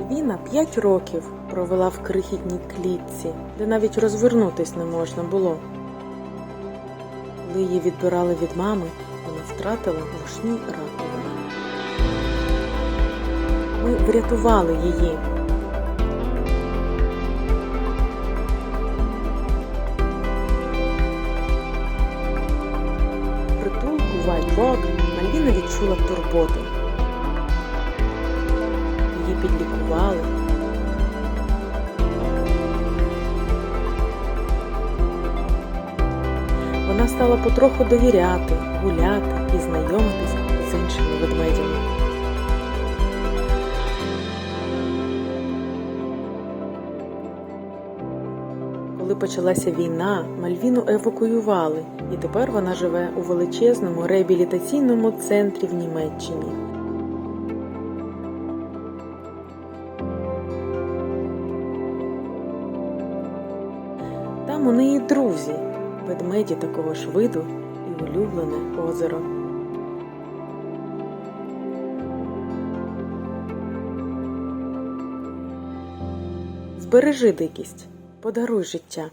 Мальвіна п'ять років провела в крихітній клітці, де навіть розвернутись не можна було. Коли її відбирали від мами, вона втратила вушні раковини. Ми врятували її. Притулку White Rock Мальвіна відчула турботу. Її підлікували. Вона стала потроху довіряти, гуляти і знайомитися з іншими ведмедями. Коли почалася війна, Мальвіну евакуювали, і тепер вона живе у величезному реабілітаційному центрі в Німеччині. Там у неї друзі, ведмеді такого ж виду і улюблене озеро. Збережи дикість, подаруй життя.